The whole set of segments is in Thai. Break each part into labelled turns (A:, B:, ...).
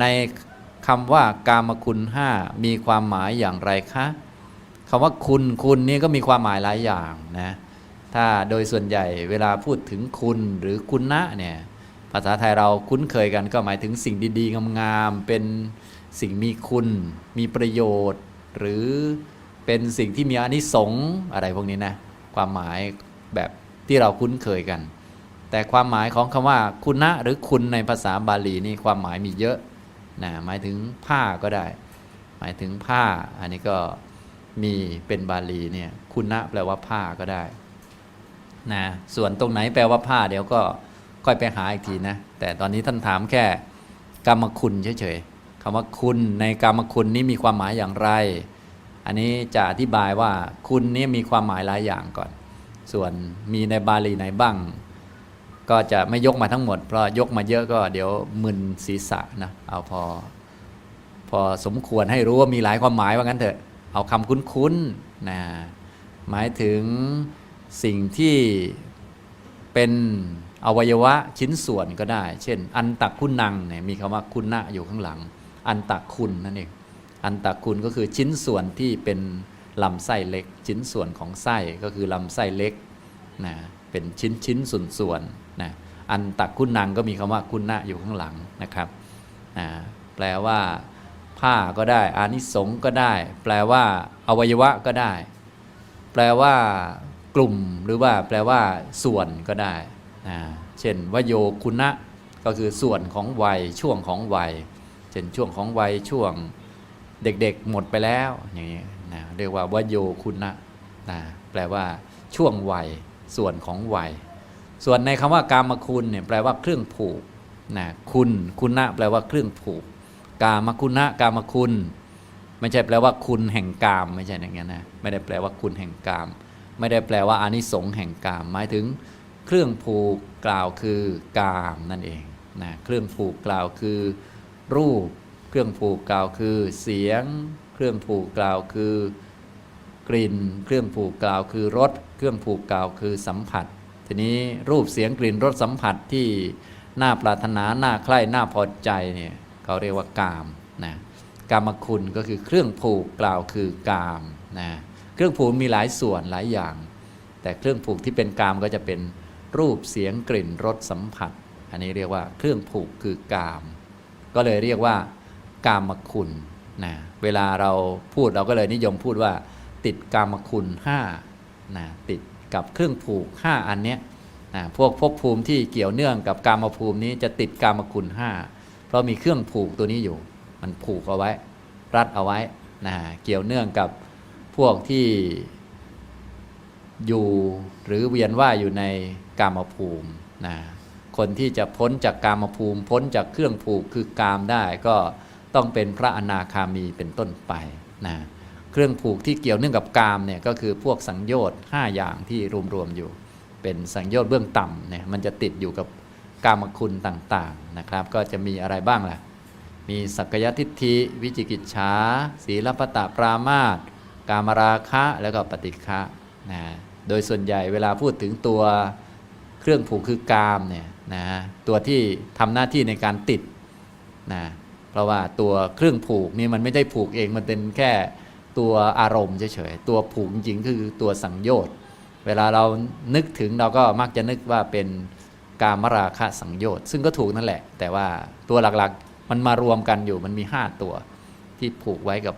A: ในคำว่ากามคุณห้ามีความหมายอย่างไรคะคำว่าคุณคุณนี่ก็มีความหมายหลายอย่างนะถ้าโดยส่วนใหญ่เวลาพูดถึงคุณหรือคุณนะเนี่ยภาษาไทยเราคุ้นเคยกันก็หมายถึงสิ่งดีๆงามๆเป็นสิ่งมีคุณ มีประโยชน์ หรือเป็นสิ่งที่มีอานิสงส์อะไรพวกนี้นะความหมายแบบที่เราคุ้นเคยกัน แต่ความหมายของคำว่าคุณะหรือคุณในภาษาบาลีนี่ความหมายมีเยอะ นะหมายถึงผ้าก็ได้ หมายถึงผ้า อันนี้ก็มีเป็นบาลีเนี่ยคุณะแปลว่าผ้าก็ได้นะส่วนตรงไหนแปลว่าผ้าเดี๋ยวก็ค่อยไปหาอีกทีนะ แต่ตอนนี้ท่านถามแค่กรรมคุณเฉยๆคำว่าคุณในกรรมคุณนี้มีความหมายอย่างไร อันนี้จะอธิบายว่าคุณนี้มีความหมายหลายอย่างก่อน ส่วนมีในบาลีไหนบ้าง ก็จะไม่ยกมาทั้งหมด เพราะยกมาเยอะก็เดี๋ยวมึนศีรษะนะเอาพอ พอสมควรให้รู้ว่ามีหลายความหมายว่างั้นเถอะ เอาคำคุ้นๆนะหมายถึงสิ่งที่เป็นอวัยวะชิ้นส่วนก็ได้ เช่น อันตักคุณนังเนี่ยมีคำว่าคุณนะอยู่ข้างหลัง อันตักคุณนั่นเอง อันตักคุณก็คือชิ้นส่วนที่เป็นลำไส้เล็ก ชิ้นส่วนของไส้ก็คือลำไส้เล็กนะ เป็นชิ้นชิ้นส่วนส่วนนะอันตักคุณนังก็มีคำว่าคุณนะอยู่ข้างหลังนะครับอ่าแปลว่าผ้าก็ได้ อานิสงส์ก็ได้ แปลว่าอวัยวะก็ได้ แปลว่ากลุ่มหรือว่าแปลว่าส่วนก็ได้นะเช่นวโยคุณะก็คือส่วนของวัยช่วงของวัย เช่นช่วงของวัยช่วงเด็กๆหมดไปแล้วอย่างนี้นะเรียกว่าวโยคุณะนะแปลว่าช่วงวัย ส่วนของวัย ส่วนในคำว่ากามคุณเนี่ยแปลว่าเครื่องผูกนะคุณคุณะแปลว่าเครื่องผูก กามคุณะกามคุณ ไม่ใช่แปลว่าคุณแห่งกามไม่ใช่อย่างนั้นนะไม่ได้แปลว่าคุณแห่งกาม ไม่ได้แปลว่าอานิสงส์แห่งกาม หมายถึงเครื่องผูกกล่าวคือกามนั่นเองนะเครื่องผูกกล่าวคือ รูป เครื่องผูกกล่าวคือ เสียง เครื่องผูกกล่าวคือ กลิ่น เครื่องผูกกล่าวคือรสเครื่องผูกกล่าวคือสัมผัส ทีนี้รูปเสียงกลิ่นรสสัมผัสที่น่าปรารถนาน่าใคร่น่าพอใจเนี่ยเขาเรียกว่ากามนะกามคุณก็คือเครื่องผูกกล่าวคือกามนะเครื่องผูกมีหลายส่วนหลายอย่าง แต่เครื่องผูกที่เป็นกามก็จะเป็นรูปเสียงกลิ่นรสสัมผัส อันนี้เรียกว่าเครื่องผูกคือกาม ก็เลยเรียกว่ากามคุณนะเวลาเราพูดเราก็เลยนิยมพูดว่า ติดกามคุณ5นะติดกับเครื่องผูก 5 อันเนี้ยนะพวกภพภูมิที่เกี่ยวเนื่องกับกามภูมินี้จะติดกามคุณ 5 เพราะมีเครื่องผูกตัวนี้อยู่ มันผูกเอาไว้ รัดเอาไว้นะเกี่ยวเนื่องกับพวกที่อยู่หรือเวียนว่ายอยู่ในกามภูมินะคนที่จะพ้นจากกามภูมิ พ้นจากเครื่องผูกคือกามได้ก็ต้องเป็นพระอนาคามีเป็นต้นไปนะ เครื่องผูกที่เกี่ยวเนื่องกับกามเนี่ยก็คือพวกสังโยชน์5อย่างที่รวมๆอยู่ เป็นสังโยชน์เบื้องต่ำเนี่ยมันจะติดอยู่กับกามคุณต่างๆนะครับ ก็จะมีอะไรบ้างล่ะ มีสักยทิฏฐิวิจิกิจฉาศีลปตะปรามาตกามราคะแล้วก็ปฏิฆะนะโดยส่วนใหญ่เวลาพูดถึงตัวเครื่องผูกคือกามเนี่ยนะตัวที่ทำหน้าที่ในการติดนะเพราะว่าตัวเครื่องผูกนี่มันไม่ได้ผูกเองมันเป็นแค่ ตัวอารมณ์เฉยๆตัวผูกจริงคือตัวสังโยชน์เวลาเรานึกถึงเราก็มักจะนึกว่าเป็นกามราคะสังโยชน์ซึ่งก็ถูกนั่นแหละ แต่ว่าตัวหลักๆมันมารวมกันอยู่มันมี 5 ตัว ที่ผูกไว้กับ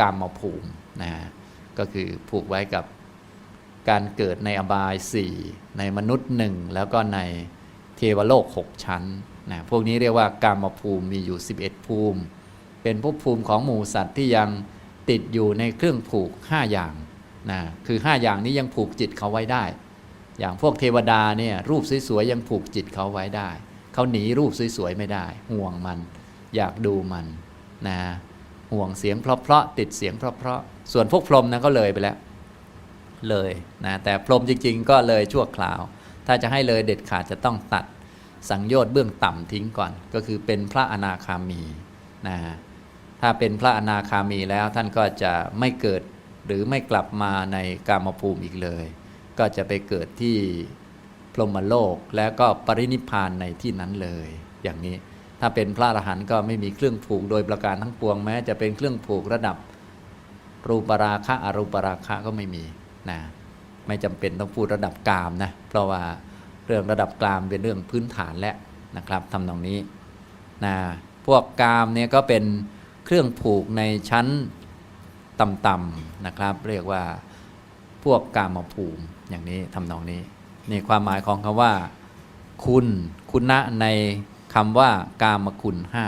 A: กามมาภูมินะก็คือผูกไว้กับการเกิดในอบาย 4 ในมนุษย์หนึ่งแล้วก็ในเทวโลก 6 ชั้นนะพวกนี้เรียกว่ากามมาภูมิมีอยู่ 11 ภูมิ เป็นภพภูมิของหมูสัตว์ที่ยัง ติดอยู่ในเครื่องผูก 5 อย่างนะคือ 5 อย่างนี้ยังผูกจิตเขาไว้ได้ อย่างพวกเทวดาเนี่ยรูปสวยๆยังผูกจิตเขาไว้ได้ เขาหนีรูปสวยๆไม่ได้ ห่วงมัน อยากดูมันนะห่วงเสียงเพราะๆติดเสียงเพราะๆส่วนพวกพรหมนะก็เลยไปแล้ว เลยนะแต่พรหมจริง ๆ ก็เลยชั่วคราว ถ้าจะให้เลยเด็ดขาดจะต้องตัดสังโยชน์เบื้องต่ำทิ้งก่อน ก็คือเป็นพระอนาคามีนะ ถ้าเป็นพระอนาคามีแล้วท่านก็จะไม่เกิดหรือไม่กลับมาในกามภูมิอีกเลย ก็จะไปเกิดที่พรหมโลกแล้วก็ปรินิพานในที่นั้นเลย อย่างนี้ถ้าเป็นพระอรหันต์ก็ไม่มีเครื่องผูกโดยประการทั้งปวงแม้จะเป็นเครื่องผูกระดับรูปราคะอรูปราคะก็ไม่มีนะไม่จำเป็นต้องพูดระดับกามนะเพราะว่าเรื่องระดับกามเป็นเรื่องพื้นฐานแล้วนะครับทำตรงนี้นะพวกกามเนี่ยก็เป็น เครื่องผูกในชั้นต่ำๆนะครับ เรียกว่าพวกกามภูมิอย่างนี้ทำนองนี้นี่ความหมายของคำว่า คุณ คุณะในคำว่ากามคุณห้า